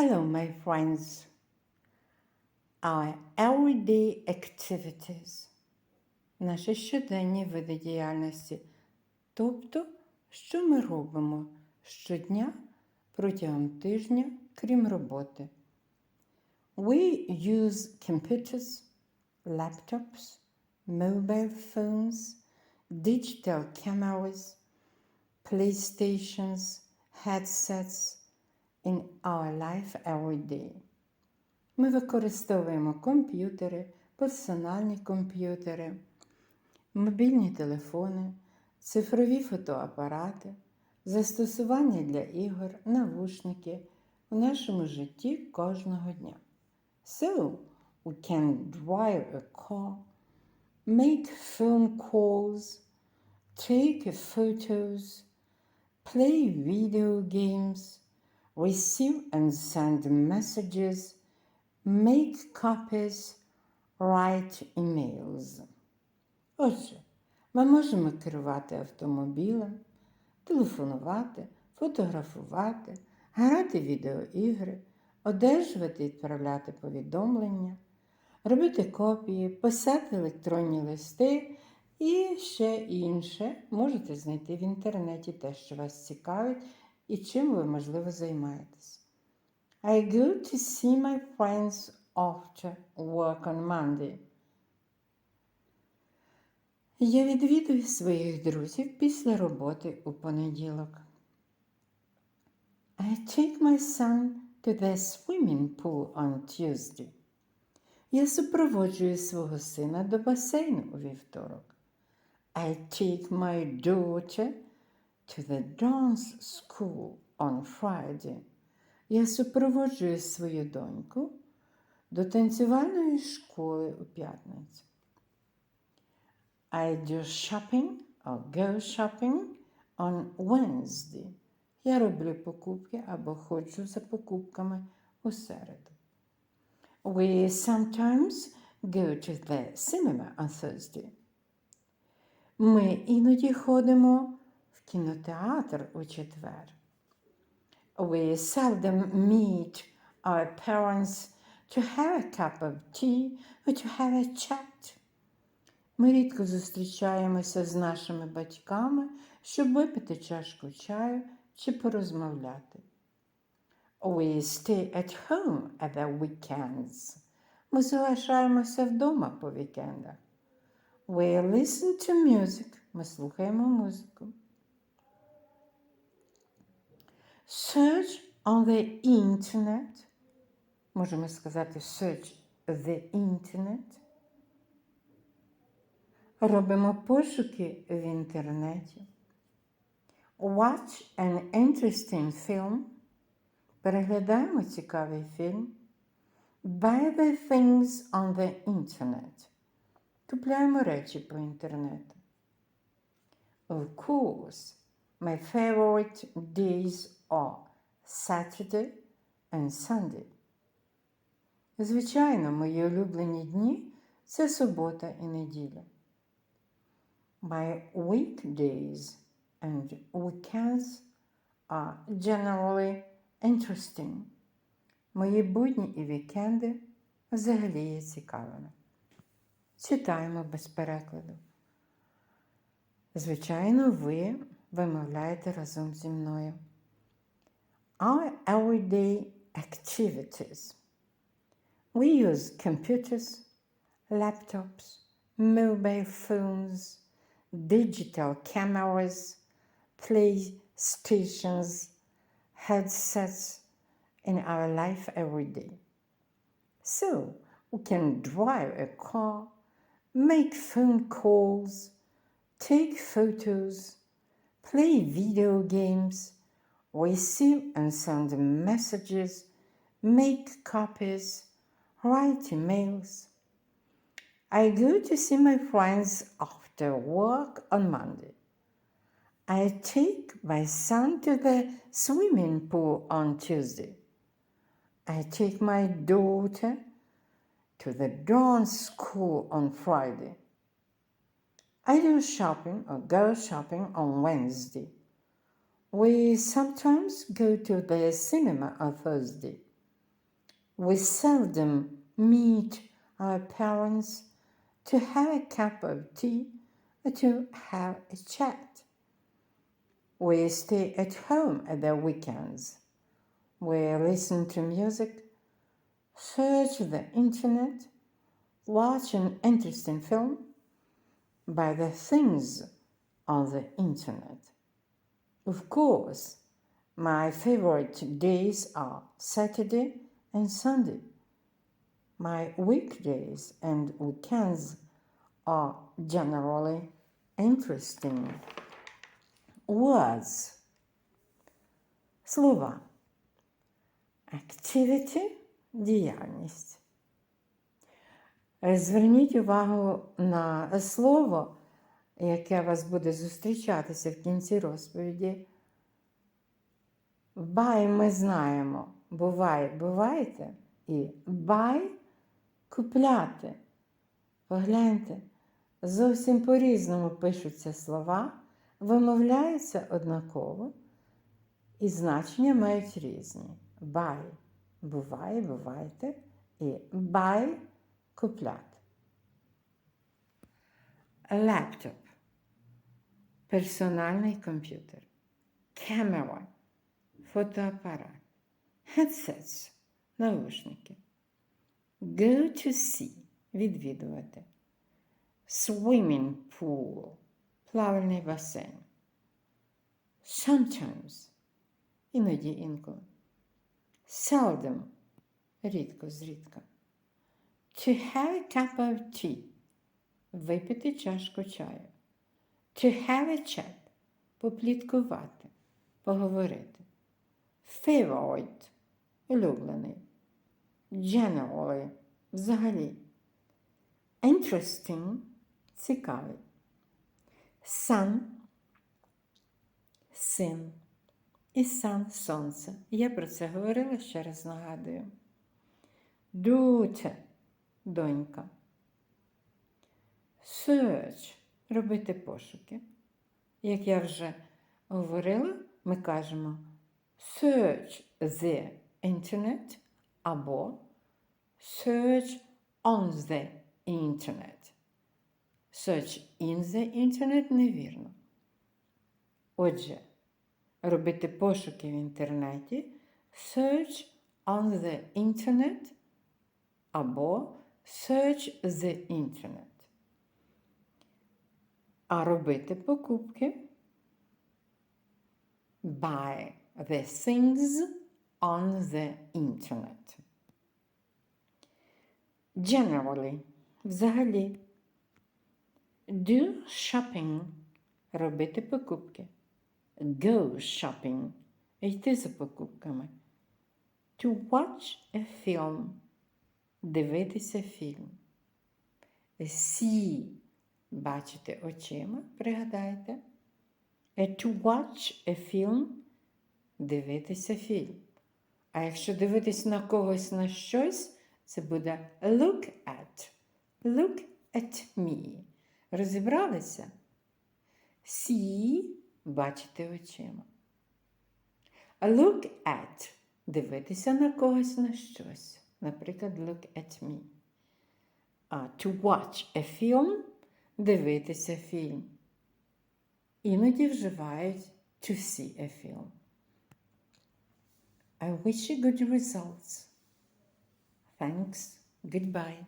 Hello, my friends. Our everyday activities. Наші щоденні види діяльності. Тобто, що ми робимо щодня протягом тижня, крім роботи. We use computers, laptops, mobile phones, digital cameras, playstations, headsets In our life every day. Ми використовуємо комп'ютери, персональні комп'ютери, мобільні телефони, цифрові фотоапарати, застосування для ігор, навушники в нашому житті кожного дня. So, we can drive a car, make phone calls, take photos, play video games, receive and send messages, make copies, write emails. Отже, ми можемо керувати автомобілем, телефонувати, фотографувати, грати відеоігри, одержувати і відправляти повідомлення, робити копії, писати електронні листи і ще інше можете знайти в інтернеті те, що вас цікавить і чим ви, можливо, займаєтесь. I go to see my friends after work on Monday. Я відвідую своїх друзів після роботи у понеділок. I take my son to the swimming pool on Tuesday. Я супроводжую свого сина до басейну у вівторок. I take my daughter to the dance school on Friday. Я супроводжую свою доньку до танцювальної школи у п'ятницю. I do shopping or go shopping on Wednesday. Я роблю покупки або ходжу за покупками у середу. We sometimes go to the cinema on Thursday. Ми іноді ходимо кінотеатр у четвер. We seldom meet our parents to have a cup of tea or to have a chat. Ми рідко зустрічаємося з нашими батьками, щоб випити чашку чаю чи порозмовляти. We stay at home at the weekends. Ми залишаємося вдома по вікендах. We listen to music. Ми слухаємо музику. Search on the internet. Можемо сказати search the internet. Робимо пошуки в інтернеті. Watch an interesting film. Переглядаємо цікавий фільм. Buy the things on the internet. Купляємо речі по інтернету. Of course, my favorite days are Saturday and Sunday. Звичайно, мої улюблені дні це субота і неділя. My weekdays and weekends are generally interesting. Мої будні і вікенди взагалі є цікавими. Читаємо без перекладу. Звичайно, ви вимовляєте разом зі мною. Our everyday activities. We use computers, laptops, mobile phones, digital cameras, playstations, headsets in our life every day. So, we can drive a car, make phone calls, take photos, play video games, receive and send messages, make copies, write emails. I go to see my friends after work on Monday. I take my son to the swimming pool on Tuesday. I take my daughter to the dance school on Friday. I do shopping or go shopping on Wednesday. We sometimes go to the cinema on Thursday. We seldom meet our parents to have a cup of tea or to have a chat. We stay at home at the weekends. We listen to music, search the internet, watch an interesting film, buy the things on the internet. Of course, my favorite days are Saturday and Sunday. My weekdays and weekends are generally interesting. Words. Слова. Activity – діяльність. Е, Зверніть увагу на слово, яке вас буде зустрічатися в кінці розповіді. Бай ми знаємо. Бувай, бувайте. І бай купляти. Погляньте, зовсім по-різному пишуться слова, вимовляються однаково, і значення мають різні. Бай бувай, бувайте і бай купляти. Лептоп. Персональний комп'ютер. Камера. Фотоапарат. Headsets. Наушники. Go to see. Відвідувати. Swimming pool. Плавальний басейн. Sometimes. Іноді інколи. Seldom. Рідко, зрідка. To have a cup of tea. Випити чашку чаю. To have a chat. Попліткувати. Поговорити. Favorite. Улюблений. Generally. Взагалі. Interesting. Цікавий. Sun. Син. І сан сонце. Я про це говорила, ще раз нагадую. Daughter – донька. Search – робити пошуки. Як я вже говорила, ми кажемо search the internet або search on the internet. Search in the internet невірно. Отже, робити пошуки в інтернеті search on the internet або search the internet. А робити покупки buy the things on the internet. Generally, взагалі. Do shopping робити покупки. Go shopping йти за покупками. To watch a film Дивитися фільм. See бачити очима, пригадайте. To watch a film дивитися фільм. А якщо дивитись на когось на щось, це буде look at. Look at me. Розібралися? See бачити очима. Look at дивитися на когось на щось. Наприклад, look at me. А to watch a film дивитися фільм. Іноді вживають to see a film. I wish you good results. Thanks. Goodbye.